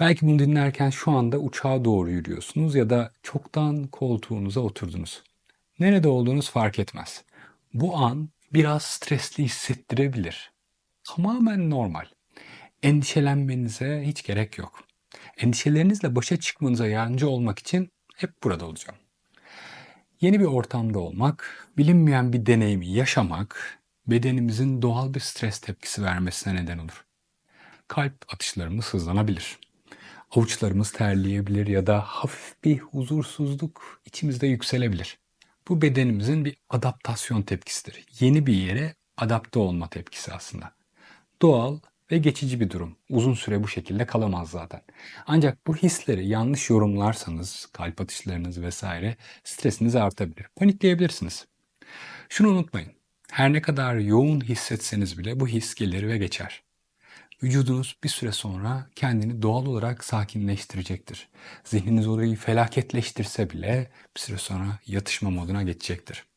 Belki bunu dinlerken şu anda uçağa doğru yürüyorsunuz ya da çoktan koltuğunuza oturdunuz. Nerede olduğunuz fark etmez. Bu an biraz stresli hissettirebilir. Tamamen normal. Endişelenmenize hiç gerek yok. Endişelerinizle başa çıkmanıza yardımcı olmak için hep burada olacağım. Yeni bir ortamda olmak, bilinmeyen bir deneyimi yaşamak, bedenimizin doğal bir stres tepkisi vermesine neden olur. Kalp atışlarımız hızlanabilir. Avuçlarımız terleyebilir ya da hafif bir huzursuzluk içimizde yükselebilir. Bu bedenimizin bir adaptasyon tepkisidir. Yeni bir yere adapte olma tepkisi aslında. Doğal ve geçici bir durum. Uzun süre bu şekilde kalamaz zaten. Ancak bu hisleri yanlış yorumlarsanız, kalp atışlarınız vesaire stresiniz artabilir. Panikleyebilirsiniz. Şunu unutmayın. Her ne kadar yoğun hissetseniz bile bu his gelir ve geçer. Vücudunuz bir süre sonra kendini doğal olarak sakinleştirecektir. Zihniniz orayı felaketleştirse bile bir süre sonra yatışma moduna geçecektir.